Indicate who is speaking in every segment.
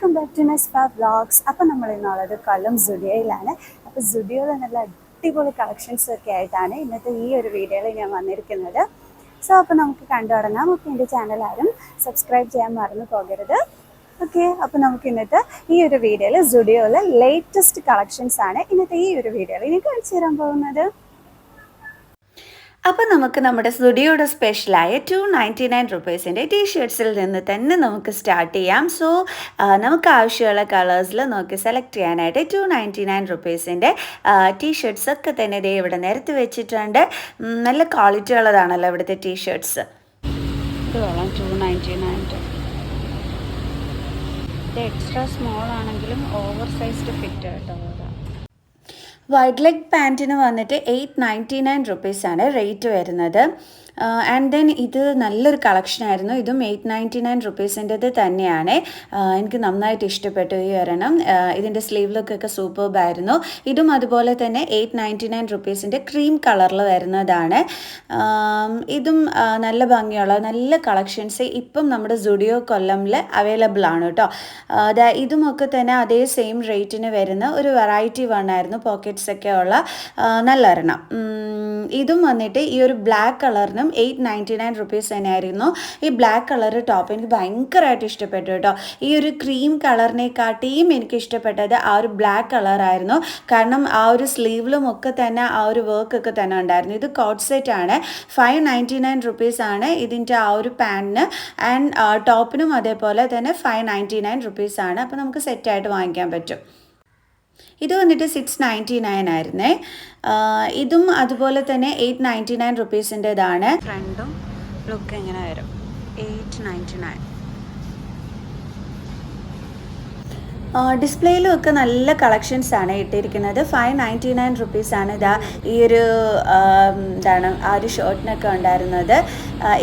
Speaker 1: Welcome back to my നെസ്പ vlogs അപ്പം നമ്മൾ ഇന്നുള്ളത് കൊല്ലം സുഡിയോയിലാണ് അപ്പോൾ സുഡിയോയിൽ നല്ല അടിപൊളി കളക്ഷൻസ് ഒക്കെ ആയിട്ടാണ് ഇന്നത്തെ ഈ ഒരു വീഡിയോയിൽ ഞാൻ വന്നിരിക്കുന്നത്. സോ അപ്പോൾ നമുക്ക് കണ്ടു തുടങ്ങാം. അപ്പോൾ എന്റെ ചാനൽ ആരും സബ്സ്ക്രൈബ് ചെയ്യാൻ മറന്നു പോകരുത്. ഓക്കെ അപ്പോൾ നമുക്ക് ഇന്നത്തെ ഈ ഒരു വീഡിയോയിൽ സുഡിയോയിലെ ലേറ്റസ്റ്റ് കളക്ഷൻസ് ആണ് ഇന്നത്തെ ഈ ഒരു വീഡിയോയിൽ ഇനി കാണിച്ചു തരാൻ പോകുന്നത്.
Speaker 2: അപ്പോൾ നമുക്ക് നമ്മുടെ സ്റ്റുഡിയോയുടെ സ്പെഷ്യലായ ടു നയന്റി നയൻ റുപ്പീസിന്റെ ടീ ഷർട്ട്സിൽ നിന്ന് തന്നെ നമുക്ക് സ്റ്റാർട്ട് ചെയ്യാം. സോ നമുക്ക് ആവശ്യമുള്ള കളേഴ്സിൽ നോക്കി സെലക്ട് ചെയ്യാനായിട്ട് ടു നയന്റി നയൻ റുപ്പീസിന്റെ ടീ ഒക്കെ തന്നെ ഇതേ ഇവിടെ നിരത്തി വെച്ചിട്ടുണ്ട്. നല്ല ക്വാളിറ്റി ഉള്ളതാണല്ലോ ഇവിടുത്തെ ടീ ഷർട്ട്സ്
Speaker 1: ഇത് എക്സ്ട്രാ സ്മോൾ ആണെങ്കിലും ഓവർ സൈസ്ഡ് ഫിറ്റ് കേട്ടോ
Speaker 2: വൈഡ് ലെഗ് പാന്റിന് വന്നിട്ട് എയ്റ്റ് നയന്റി നയൻ റുപ്പീസാണ് റേറ്റ് വരുന്നത്. ആൻഡ് ദെൻ ഇത് നല്ലൊരു കളക്ഷൻ ആയിരുന്നു. ഇതും എയ്റ്റ് നയന്റി നയൻ റുപ്പീസിന്റെത് തന്നെയാണ്. എനിക്ക് നന്നായിട്ട് ഇഷ്ടപ്പെട്ടു ഈ ഒരെണ്ണം. ഇതിന്റെ സ്ലീവ് ലുക്കൊക്കെ സൂപ്പർബായിരുന്നു ഇതും അതുപോലെ തന്നെ എയ്റ്റ് നയന്റി നയൻ റുപ്പീസിന്റെ ക്രീം കളറിൽ വരുന്നതാണ്. ഇതും നല്ല ഭംഗിയുള്ള നല്ല കളക്ഷൻസ് ഇപ്പം നമ്മുടെ സുഡിയോ കൊല്ലമിൽ അവൈലബിൾ ആണ് കേട്ടോ. ഇതുമൊക്കെ തന്നെ അതേ സെയിം റേറ്റിന് വരുന്ന ഒരു വെറൈറ്റി വണ്ണായിരുന്നു പോക്കറ്റ്സ് ഒക്കെ ഉള്ള നല്ല ഒരെണ്ണം. ഇതും വന്നിട്ട് ഈ ഒരു ബ്ലാക്ക് കളറിനും എയ്റ്റ് നയന്റി നയൻ റുപ്പീസ് തന്നെയായിരുന്നു. ഈ ബ്ലാക്ക് കളർ ടോപ്പ് എനിക്ക് ഭയങ്കരമായിട്ട് ഇഷ്ടപ്പെട്ടു കേട്ടോ. ഈ ഒരു ക്രീം കളറിനെക്കാട്ടിയും എനിക്ക് ഇഷ്ടപ്പെട്ടത് ആ ഒരു ബ്ലാക്ക് കളറായിരുന്നു കാരണം ആ ഒരു സ്ലീവിലും ഒക്കെ തന്നെ ആ ഒരു വർക്ക് ഒക്കെ തന്നെ ഉണ്ടായിരുന്നു. ഇത് കോട്ട് സെറ്റ് ആണ്. ഫൈവ് നയന്റി നയൻ റുപ്പീസ് ആണ് ഇതിന്റെ ആ ഒരു പാന്റിന് ആൻഡ് ടോപ്പിനും അതേപോലെ തന്നെ ഫൈവ് നയന്റി നയൻ റുപ്പീസ് ആണ്. അപ്പോൾ നമുക്ക് സെറ്റായിട്ട് വാങ്ങിക്കാൻ പറ്റും. ഇത് വന്നിട്ട് സിക്സ് നയന്റി നയൻ ആയിരുന്നേ ഇതും അതുപോലെ തന്നെ എയ്റ്റ് നയന്റി നയൻ റുപ്പീസിന്റെതാണ്
Speaker 1: ഫ്രണ്ടും ലുക്ക് എങ്ങനെ വരും? എയ്റ്റ് നയന്റി നയൻ
Speaker 2: ഡിസ്പ്ലേയിലും ഒക്കെ നല്ല കളക്ഷൻസ് ആണ് ഇട്ടിരിക്കുന്നത്. ഫൈവ് നയന്റി നയൻ റുപ്പീസാണ് ഇതാ ഈ ഒരു എന്താണ് ആ ഒരു ഷർട്ടിനൊക്കെ ഉണ്ടായിരുന്നത്.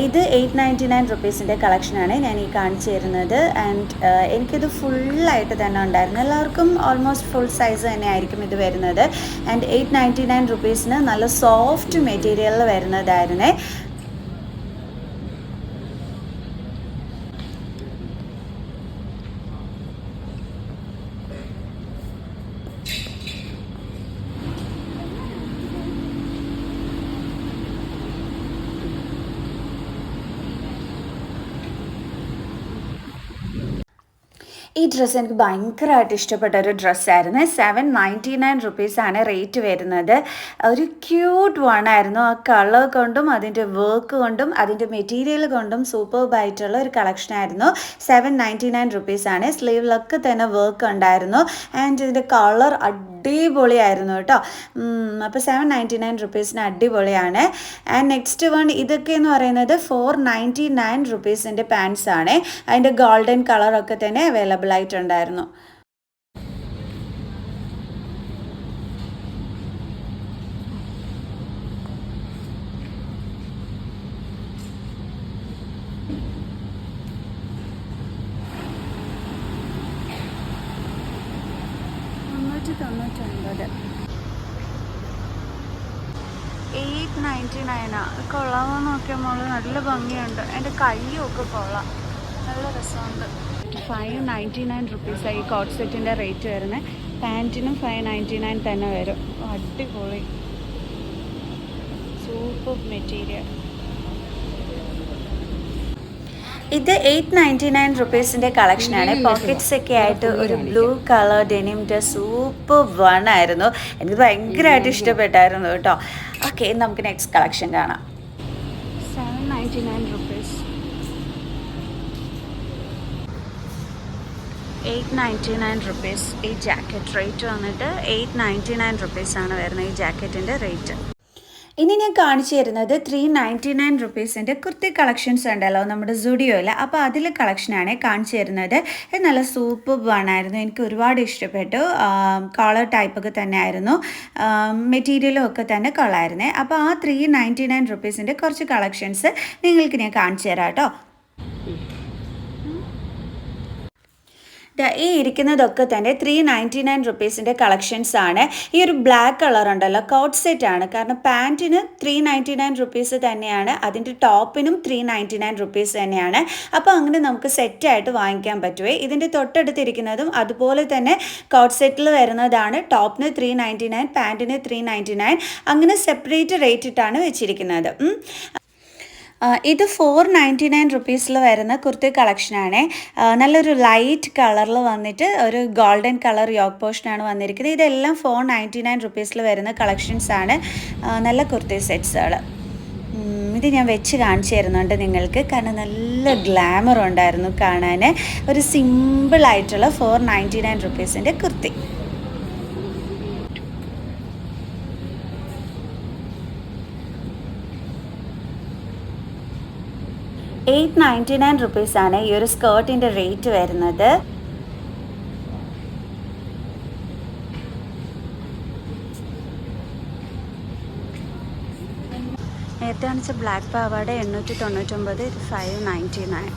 Speaker 2: ഇത് എയ്റ്റ് നയന്റി നയൻ റുപ്പീസിന്റെ കളക്ഷനാണ് ഞാൻ ഈ കാണിച്ചു തരുന്നത്. ആൻഡ് എനിക്കിത് ഫുള്ളായിട്ട് തന്നെ ഉണ്ടായിരുന്നു. എല്ലാവർക്കും ഓൾമോസ്റ്റ് ഫുൾ സൈസ് തന്നെ ആയിരിക്കും ഇത് വരുന്നത്. ആൻഡ് എയ്റ്റ് നയന്റി നയൻ റുപ്പീസിന് നല്ല സോഫ്റ്റ് മെറ്റീരിയലിൽ വരുന്നതായിരുന്നേ. ഈ ഡ്രസ്സ് എനിക്ക് ഭയങ്കരമായിട്ട് ഇഷ്ടപ്പെട്ട ഒരു ഡ്രസ്സായിരുന്നു സെവൻ നയന്റി നയൻ റുപ്പീസാണ് റേറ്റ് വരുന്നത്. ഒരു ക്യൂട്ട് വണ്ണായിരുന്നു ആ കളർ കൊണ്ടും അതിന്റെ വർക്ക് കൊണ്ടും അതിന്റെ മെറ്റീരിയൽ കൊണ്ടും സൂപ്പർബായിട്ടുള്ള ഒരു കളക്ഷൻ ആയിരുന്നു. സെവൻ നയന്റി നയൻ റുപ്പീസാണ് സ്ലീവിലൊക്കെ തന്നെ വർക്ക് ഉണ്ടായിരുന്നു. ആൻഡ് ഇതിന്റെ കളർ അടിപൊളിയായിരുന്നു കേട്ടോ. അപ്പോൾ സെവൻ നയന്റി നയൻ റുപ്പീസിന് അടിപൊളിയാണ്. ആൻഡ് നെക്സ്റ്റ് വൺ ഇതൊക്കെ എന്ന് പറയുന്നത് ഫോർ നയന്റി നയൻ റുപ്പീസിന്റെ പാൻസ് ആണ്. അതിന്റെ ഗോൾഡൻ കളറൊക്കെ തന്നെ അവൈലബിൾ ആയിട്ടുണ്ടായിരുന്നു
Speaker 1: മുന്നൂറ്റി തൊണ്ണൂറ്റൊൻപത് എയ്റ്റ് നയന്റി നയനാണ് കൊള്ളാമോ നോക്കിയാൽ മോൾ. നല്ല ഭംഗിയുണ്ട്. എന്റെ കയ്യൊക്കെ ഒക്കെ കൊള്ളാം. നല്ല രസമുണ്ട്. ഫൈവ് നയന്റി നയൻ റുപ്പീസാണ് ഈ കോട്ട് സെറ്റിന്റെ റേറ്റ് വരുന്നത് പാന്റിനും ഫൈവ് നയന്റി നയൻ തന്നെ വരും. അടിപൊളി. Super material.
Speaker 2: ഇത് എയ്റ്റ് നയന്റി നയൻ റുപ്പീസിന്റെ കളക്ഷനാണ്. പോക്കറ്റ്സ് ഒക്കെ ആയിട്ട് ഒരു ബ്ലൂ കളർ ഡെനിമിന്റെ സൂപ്പർ വൺ ആയിരുന്നു എനിക്ക് ഭയങ്കരമായിട്ട് ഇഷ്ടപ്പെട്ടായിരുന്നു കേട്ടോ. ഓക്കെ നമുക്ക് നെക്സ്റ്റ് കളക്ഷൻ കാണാം.
Speaker 1: എയ്റ്റ് നയന്റി നയൻ റുപ്പീസ് ഈ ജാക്കറ്റ് റേറ്റ് വന്നിട്ട് എയ്റ്റ് നയന്റി നയൻ റുപ്പീസാണ് വരുന്നത് ഈ ജാക്കറ്റിന്റെ റേറ്റ്
Speaker 2: ഇനി ഞാൻ കാണിച്ചു തരുന്നത് ത്രീ നയന്റി നയൻ റുപ്പീസിന്റെ കുർത്തി കളക്ഷൻസ് ഉണ്ടല്ലോ നമ്മുടെ സുഡിയോയിൽ അപ്പോൾ അതിൽ കളക്ഷനാണ് കാണിച്ചു തരുന്നത്. നല്ല സൂപ്പർ ആയിരുന്നു എനിക്ക് ഒരുപാട് ഇഷ്ടപ്പെട്ടു. കോളർ ടൈപ്പൊക്കെ തന്നെ ആയിരുന്നു മെറ്റീരിയലും ഒക്കെ തന്നെ കളായിരുന്നേ അപ്പോൾ ആ ത്രീ നയന്റി നയൻ റുപ്പീസിന്റെ കുറച്ച് കളക്ഷൻസ് നിങ്ങൾക്ക് ഞാൻ കാണിച്ചു തരാം കേട്ടോ. ഈ ഇരിക്കുന്നതൊക്കെ തന്നെ ത്രീ നയന്റി നയൻ റുപ്പീസിന്റെ കളക്ഷൻസ് ആണ്. ഈ ഒരു ബ്ലാക്ക് കളർ ഉണ്ടല്ലോ കോട്ട് സെറ്റ് ആണ്. കാരണം പാന്റിന് ത്രീ നയന്റി നയൻ റുപ്പീസ് തന്നെയാണ് അതിന്റെ ടോപ്പിനും ത്രീ നയന്റി നയൻ റുപ്പീസ് തന്നെയാണ്. അപ്പോൾ അങ്ങനെ നമുക്ക് സെറ്റായിട്ട് വാങ്ങിക്കാൻ പറ്റുമേ ഇതിന്റെ തൊട്ടടുത്തിരിക്കുന്നതും അതുപോലെ തന്നെ കോട്ട് സെറ്റിൽ വരുന്നതാണ്. ടോപ്പിന് ത്രീ നയന്റി നയൻ പാന്റിന് ത്രീ നയന്റി നയൻ അങ്ങനെ സെപ്പറേറ്റ് റേറ്റ് ഇട്ടാണ് വെച്ചിരിക്കുന്നത്. ഇത് ഫോർ നയന്റി നയൻ റുപ്പീസിൽ വരുന്ന കുർത്തി കളക്ഷനാണ് നല്ലൊരു ലൈറ്റ് കളറിൽ വന്നിട്ട് ഒരു ഗോൾഡൻ കളർ യോഗ് പോർഷനാണ് വന്നിരിക്കുന്നത്. ഇതെല്ലാം ഫോർ നയന്റി നയൻ റുപ്പീസിൽ വരുന്ന കളക്ഷൻസാണ് നല്ല കുർത്തി സെറ്റ്സുകൾ ഇത് ഞാൻ വെച്ച് കാണിച്ചു തരുന്നുണ്ട് നിങ്ങൾക്ക്. കാരണം നല്ല ഗ്ലാമർ ഉണ്ടായിരുന്നു കാണാൻ ഒരു സിമ്പിളായിട്ടുള്ള ഫോർ നയന്റി നയൻ റുപ്പീസിന്റെ കുർത്തി. എയ്റ്റ് നയന്റി നയൻ റുപ്പീസാണ് ഈ ഒരു സ്കേർട്ടിന്റെ റേറ്റ് വരുന്നത്. നേരത്തെ കാണിച്ച ബ്ലാക്ക് പാവാട എണ്ണൂറ്റി തൊണ്ണൂറ്റൊമ്പത് ഇത് ഫൈവ് നയന്റി നയൻ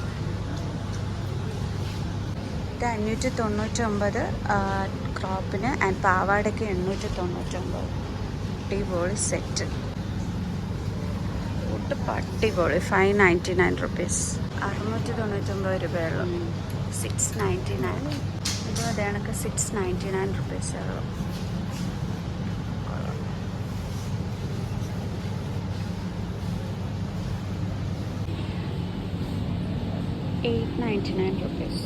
Speaker 2: ഇത് അഞ്ഞൂറ്റി തൊണ്ണൂറ്റൊമ്പത് ക്രോപ്പിന് ആൻഡ് പാവാടയ്ക്ക് എണ്ണൂറ്റി തൊണ്ണൂറ്റൊമ്പത് അടിപൊളി സെറ്റ് ഫുഡ് അടിപൊളി ഫൈവ് നയന്റി നയൻ റുപ്പീസ് അറുന്നൂറ്റി തൊണ്ണൂറ്റൊമ്പത് രൂപയുള്ളൂ. സിക്സ് നയന്റി നയൻ ഇത് അതേ കണക്ക് സിക്സ് നയന്റി നയൻ റുപ്പീസേ ഉള്ളൂ. എയ്റ്റ് നയന്റി നയൻ റുപ്പീസ്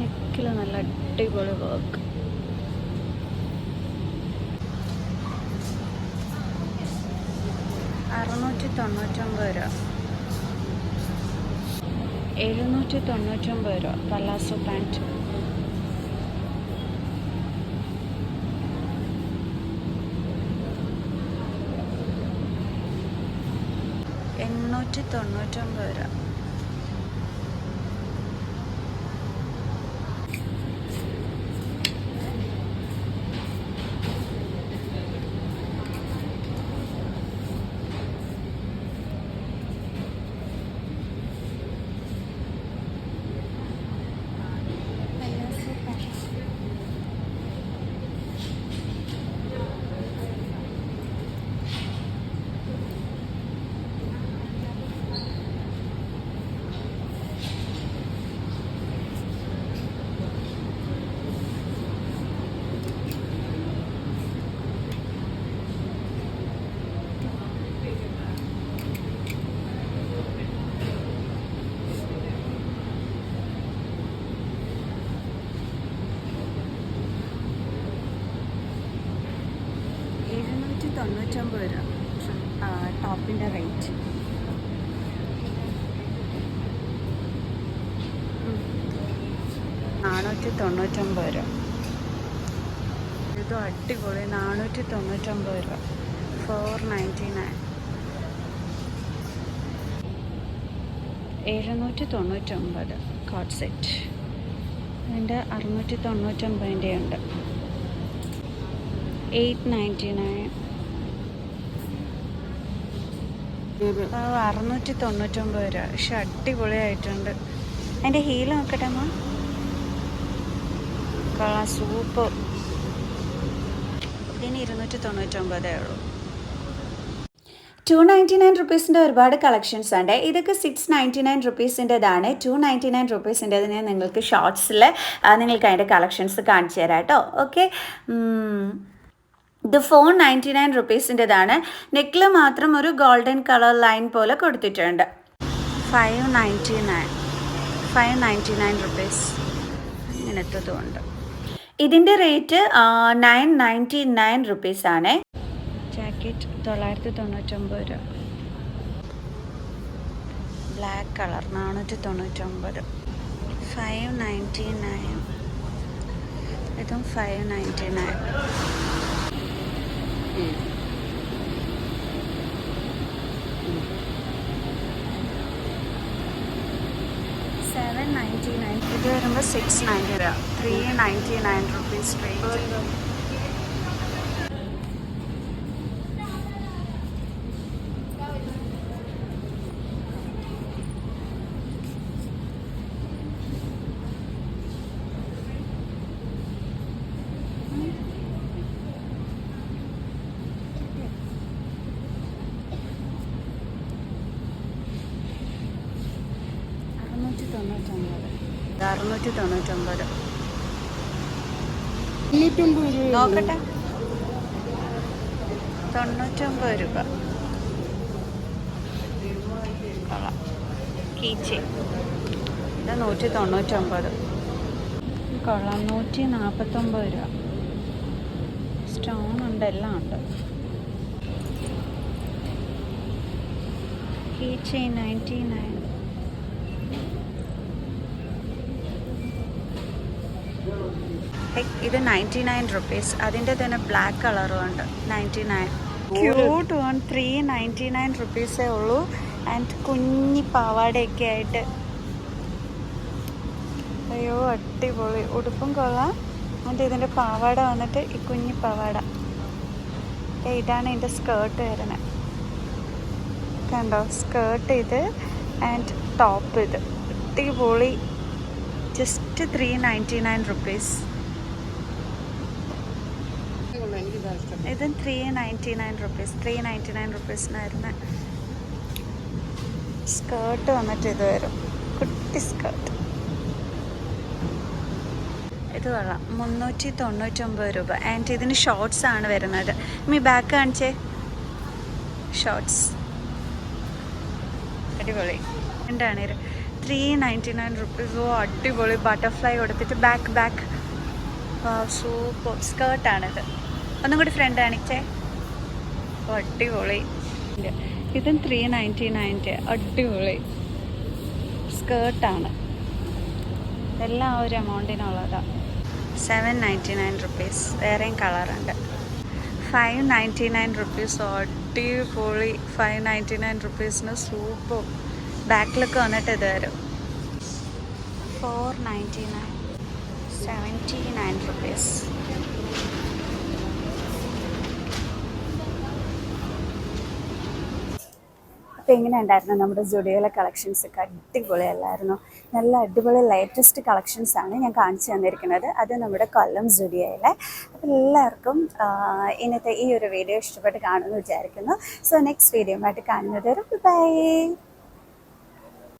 Speaker 2: നെക്കിൽ നല്ല അടിപൊളി വർക്ക് അറുന്നൂറ്റി തൊണ്ണൂറ്റൊമ്പത് രൂപ. എഴുന്നൂറ്റി തൊണ്ണൂറ്റൊമ്പത് രൂപ. പലാസോ പാന്റ് എണ്ണൂറ്റി തൊണ്ണൂറ്റൊമ്പത് രൂപ എഴുന്നൂറ്റി രൂപ ടോപ്പിന്റെ റേറ്റ്. നാനൂറ്റി തൊണ്ണൂറ്റൊമ്പത് രൂപ. ഇത് അടിപൊളി. നാനൂറ്റി തൊണ്ണൂറ്റൊമ്പത് രൂപ. ഫോർ നയന്റി നയൻ എഴുന്നൂറ്റി തൊണ്ണൂറ്റൊമ്പത് കോട്ട് സെറ്റ് അതിന്റെ അറുന്നൂറ്റി തൊണ്ണൂറ്റൊമ്പതിന്റെ ഉണ്ട് എയ്റ്റ് നയന്റി നയൻ അറുന്നൂറ്റി തൊണ്ണൂറ്റൊമ്പത് രൂപ. പക്ഷെ അടിപൊളിയായിട്ടുണ്ട്. അതിന്റെ ഹീൽ നോക്കട്ടെ അമ്മ കള സൂപ്പ്. ഇതിന് ഇരുന്നൂറ്റി തൊണ്ണൂറ്റൊമ്പതേ ഉള്ളൂ. ടു നയന്റി നയൻ റുപ്പീസിന്റെ ഒരുപാട് കളക്ഷൻസ് ഉണ്ട്. ഇതൊക്കെ സിക്സ് നയന്റി നയൻ റുപ്പീസിന്റെതാണ് ടു നയന്റി നയൻ റുപ്പീസിന്റെ ഞാൻ നിങ്ങൾക്ക് ഷോർട്സിൽ നിങ്ങൾക്ക് അതിന്റെ കളക്ഷൻസ് കാണിച്ചു തരാം കേട്ടോ. ഓക്കെ ഇത് ഫോർ നയന്റി നയൻ റുപ്പീസിന്റെതാണ് നെക്കിൽ മാത്രം ഒരു ഗോൾഡൻ കളർ ലൈൻ പോലെ കൊടുത്തിട്ടുണ്ട്. Five ninety nine five ninety nine rupees ഇങ്ങനത്തതുകൊണ്ട് ഇതിന്റെ റേറ്റ് നയൻ നയന്റി നയൻ റുപ്പീസാണ് ജാക്കറ്റ് തൊള്ളായിരത്തി തൊണ്ണൂറ്റൊമ്പത് രൂപ. ബ്ലാക്ക് കളർ നാനൂറ്റി തൊണ്ണൂറ്റൊമ്പത് ഫൈവ് നയന്റി നയൻ ഇതും five ninety nine seven ninety nine ഇത് വരുമ്പോൾ സിക്സ് നയന്റി രൂപ three ninety nine rupees rate അറുന്നൂറ്റി തൊണ്ണൂറ്റൊമ്പത് നോക്കട്ടെ. തൊണ്ണൂറ്റൊമ്പത് രൂപ. കീച്ചി. ഇത് നൂറ്റി തൊണ്ണൂറ്റൊമ്പത് കൊള്ളാം. നൂറ്റി നാൽപ്പത്തൊമ്പത് രൂപ. സ്റ്റോൺ ഉണ്ട് എല്ലാം ഉണ്ട്. Key chain ninety nine. ഇത് നയന്റി നയൻ റുപ്പീസ് അതിന്റെ തന്നെ ബ്ലാക്ക് കളറും ഉണ്ട്. Ninety nine cute one three ninety nine റുപ്പീസേ ഉള്ളൂ. ആൻഡ് കുഞ്ഞി പാവാടയൊക്കെ ആയിട്ട്. അയ്യോ അടിപൊളി. ഉടുപ്പും കൊള്ളാം. എന്നിട്ട് ഇതിന്റെ പാവാട വന്നിട്ട് ഈ കുഞ്ഞി പാവാട. ഇതാണ് ഇതിന്റെ സ്കേർട്ട് വരുന്നത്. കണ്ടോ? സ്കേർട്ട് ഇത് ആൻഡ് ടോപ്പ് ഇത്. അടിപൊളി. Just three ninety nine rupees
Speaker 1: എനിക്ക് ഇതാ
Speaker 2: three ninety nine rupees three ninety nine റുപ്പീസിനായിരുന്നു skirt വന്നിട്ട് ഇത് വരും. കുട്ടി സ്കേർട്ട് ഇത് കൊള്ളാം. മുന്നൂറ്റി തൊണ്ണൂറ്റൊമ്പത് രൂപ. ആൻഡ് ഇതിന് ഷോർട്സ് ആണ് വരുന്നത്. മീ ബാക്ക് കാണിച്ചേ. ഷോർട്സ് അടിപൊളി. എന്താണ് ത്രീ നയന്റി നയൻ റുപ്പീസ് ഓ അടിപൊളി. ബട്ടർഫ്ലൈ കൊടുത്തിട്ട് ബാക്ക് ബാക്ക് സൂപ്പർ സ്കേർട്ടാണിത് ഒന്നും കൂടി ഫ്രണ്ട് കാണിച്ചേ. അടിപൊളി. ഇതും ത്രീ നയന്റി നയന്റി അടിപൊളി സ്കേർട്ടാണ് എല്ലാം ആ ഒരു എമൗണ്ടിനുള്ളതാണ് സെവൻ നയന്റി നയൻ റുപ്പീസ് വേറെയും കളറുണ്ട് ഫൈവ് നയന്റി നയൻ റുപ്പീസ് അടിപൊളി. ഫൈവ് നയന്റി നയൻ റുപ്പീസിന് സൂപ്പർ ബാക്കിലൊക്കെ വന്നിട്ട് ഇത് വരും. Four ninety nine seventy nine rupees അപ്പോൾ എങ്ങനെ ഉണ്ടായിരുന്നു നമ്മുടെ ജുഡിയോയിലെ കളക്ഷൻസ് ഒക്കെ? അടിപൊളിയല്ലായിരുന്നു? നല്ല അടിപൊളി ലേറ്റസ്റ്റ് കളക്ഷൻസ് ആണ് ഞാൻ കാണിച്ചു തന്നിരിക്കുന്നത്. അത് നമ്മുടെ കൊല്ലം ജുഡിയോയിലെ. അപ്പോൾ എല്ലാവർക്കും ഇന്നത്തെ ഈ ഒരു വീഡിയോ ഇഷ്ടപ്പെട്ട് കാണുമെന്ന് വിചാരിക്കുന്നു. സോ നെക്സ്റ്റ് വീഡിയോ ആയിട്ട് കാണുന്നത് ബൈ